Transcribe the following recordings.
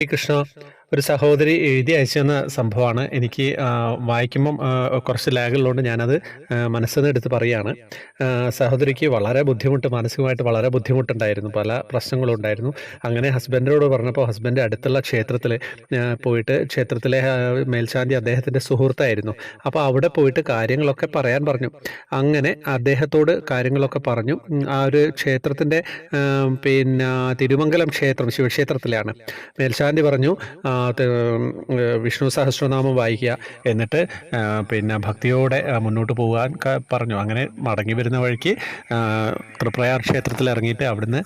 കൃഷ്ണ ഒരു സഹോദരി എഴുതി അയച്ചു തന്ന സംഭവമാണ്. എനിക്ക് വായിക്കുമ്പം കുറച്ച് ലാഗുള്ളതുകൊണ്ട് ഞാനത് മനസ്സിൽ നിന്ന് എടുത്ത് പറയുകയാണ് സഹോദരിക്ക് വളരെ ബുദ്ധിമുട്ട് മാനസികമായിട്ട് വളരെ ബുദ്ധിമുട്ടുണ്ടായിരുന്നു. പല പ്രശ്നങ്ങളും ഉണ്ടായിരുന്നു. അങ്ങനെ ഹസ്ബൻഡിനോട് പറഞ്ഞപ്പോൾ ഹസ്ബൻഡ് അടുത്തുള്ള ക്ഷേത്രത്തിൽ പോയിട്ട് ക്ഷേത്രത്തിലെ മേൽശാന്തി അദ്ദേഹത്തിന്റെ സുഹൃത്തായിരുന്നു. അപ്പോൾ അവിടെ പോയിട്ട് കാര്യങ്ങളൊക്കെ പറയാൻ പറഞ്ഞു. അങ്ങനെ അദ്ദേഹത്തോട് കാര്യങ്ങളൊക്കെ പറഞ്ഞു. ആ ഒരു ക്ഷേത്രത്തിന്റെ പിന്നെ തിരുമംഗലം ക്ഷേത്രം ശിവക്ഷേത്രത്തിലാണ്. മേൽശാന്തി പറഞ്ഞു വിഷ്ണു സഹസ്രനാമം വായിക്കുക. എന്നിട്ട് പിന്നെ ഭക്തിയോടെ മുന്നോട്ട് പോകാൻ പറഞ്ഞു. അങ്ങനെ മടങ്ങി വരുന്ന വഴിക്ക് തൃപ്രയാർ ക്ഷേത്രത്തിൽ ഇറങ്ങിയിട്ട് അവിടുന്ന്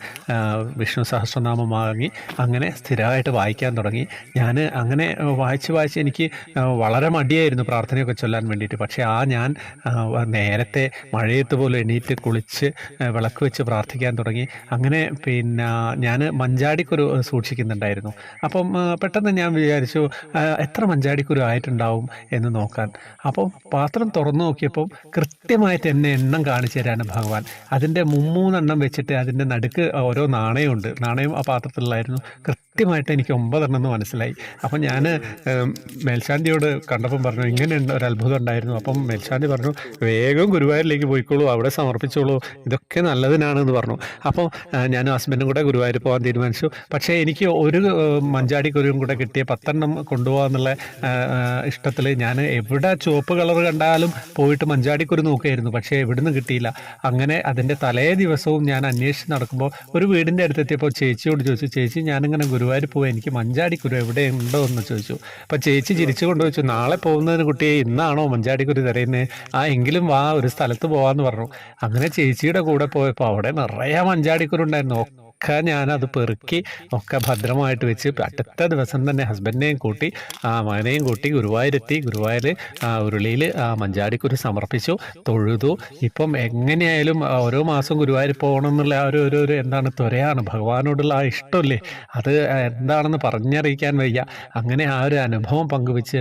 വിഷ്ണു സഹസ്രനാമം വാങ്ങി അങ്ങനെ സ്ഥിരമായിട്ട് വായിക്കാൻ തുടങ്ങി. ഞാൻ അങ്ങനെ വായിച്ച് വായിച്ച് എനിക്ക് വളരെ മടിയായിരുന്നു പ്രാർത്ഥനയൊക്കെ ചൊല്ലാൻ വേണ്ടിയിട്ട്. പക്ഷേ ആ ഞാൻ നേരത്തെ മഴയത്ത് പോലും എണീറ്റ് കുളിച്ച് വിളക്ക് വെച്ച് പ്രാർത്ഥിക്കാൻ തുടങ്ങി. അങ്ങനെ പിന്നെ ഞാൻ മഞ്ചാടിക്കൊരു സൂക്ഷിക്കുന്നുണ്ടായിരുന്നു. അപ്പം പെട്ടെന്ന് ഞാൻ വിചാരിച്ചു എത്ര മഞ്ചാടിക്കുരു ആയിട്ടുണ്ടാവും എന്ന് നോക്കാൻ. അപ്പം പാത്രം തുറന്നു നോക്കിയപ്പോൾ കൃത്യമായിട്ട് എന്നെ എണ്ണം കാണിച്ചു തരാണ് ഭഗവാൻ. അതിന്റെ മുമ്മൂന്നെണ്ണം വെച്ചിട്ട് അതിന്റെ നടുക്ക് ഓരോ നാണയമുണ്ട്. നാണയം ആ പാത്രത്തിലായിരുന്നു കൃത്യമായിട്ട് എനിക്ക് ഒമ്പതെണ്ണം എന്ന് മനസ്സിലായി. അപ്പം ഞാൻ മേൽശാന്തിയോട് കണ്ടപ്പം പറഞ്ഞു ഇങ്ങനെ ഒരു അത്ഭുതം ഉണ്ടായിരുന്നു. അപ്പം മേൽശാന്തി പറഞ്ഞു വേഗം ഗുരുവായൂരിലേക്ക് പോയിക്കോളൂ അവിടെ സമർപ്പിച്ചോളൂ ഇതൊക്കെ നല്ലതിനാണെന്ന് പറഞ്ഞു. അപ്പോൾ ഞാനും ഹസ്ബൻഡും കൂടെ ഗുരുവായൂർ പോകാൻ തീരുമാനിച്ചു. പക്ഷേ എനിക്ക് ഒരു മഞ്ചാടി കുരുവും കൂടെ കിട്ടിയ പത്തെണ്ണം കൊണ്ടുപോകാന്നുള്ള ഇഷ്ടത്തിൽ ഞാൻ എവിടെ ചുവപ്പ് കളർ കണ്ടാലും പോയിട്ട് മഞ്ചാടിക്കുരു നോക്കുകയായിരുന്നു പക്ഷേ എവിടുന്ന് കിട്ടിയില്ല. അങ്ങനെ അതിന്റെ തലേ ദിവസവും ഞാൻ അന്വേഷിച്ച് നടക്കുമ്പോൾ ഒരു വീടിന്റെ അടുത്തെത്തിയപ്പോൾ ചേച്ചിയോട് ചോദിച്ചു ചേച്ചി ഞാനിങ്ങനെ ഗുരുവായൂർ പോയി എനിക്ക് മഞ്ചാടിക്കുരു എവിടെ ഉണ്ടോ എന്ന് ചോദിച്ചു. അപ്പോൾ ചേച്ചി ചിരിച്ചു കൊണ്ട് ചോദിച്ചു നാളെ പോകുന്നതിന് കുട്ടിയെ ഇന്നാണോ മഞ്ചാടിക്കുരു തരുന്നത് ആ എങ്കിലും വാ ഒരു സ്ഥലത്ത് പോവാന്ന് പറഞ്ഞു. അങ്ങനെ ചേച്ചിയുടെ കൂടെ പോയപ്പോൾ അവിടെ നിറയെ മഞ്ചാടിക്കുരു ഉണ്ടായിരുന്നു. ഒക്കെ ഞാനത് പെറുക്കി ഒക്കെ ഭദ്രമായിട്ട് വെച്ച് അടുത്ത ദിവസം തന്നെ ഹസ്ബൻഡിനെയും കൂട്ടി ആ മകനെയും കൂട്ടി ഗുരുവായൂരെത്തി. ഗുരുവായൂർ ആ ഉരുളിയിൽ ആ മഞ്ചാടിക്കുരു സമർപ്പിച്ചു തൊഴുതു. ഇപ്പം എങ്ങനെയായാലും ഓരോ മാസം ഗുരുവായൂർ പോകണം എന്നുള്ള ആ ഒരു ഒരു എന്താണ് ത്വരയാണ്. ഭഗവാനോടുള്ള ആ ഇഷ്ടമല്ലേ? അത് എന്താണെന്ന് പറഞ്ഞറിയിക്കാൻ വയ്യ. അങ്ങനെ ആ ഒരു അനുഭവം പങ്കുവെച്ച്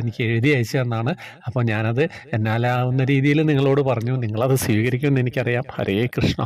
എനിക്ക് എഴുതി അയച്ചു തന്നാണ്. അപ്പോൾ ഞാനത് എന്നാലാവുന്ന രീതിയിൽ നിങ്ങളോട് പറഞ്ഞു. നിങ്ങളത് സ്വീകരിക്കുമെന്ന് എനിക്കറിയാം. ഹരേ കൃഷ്ണ.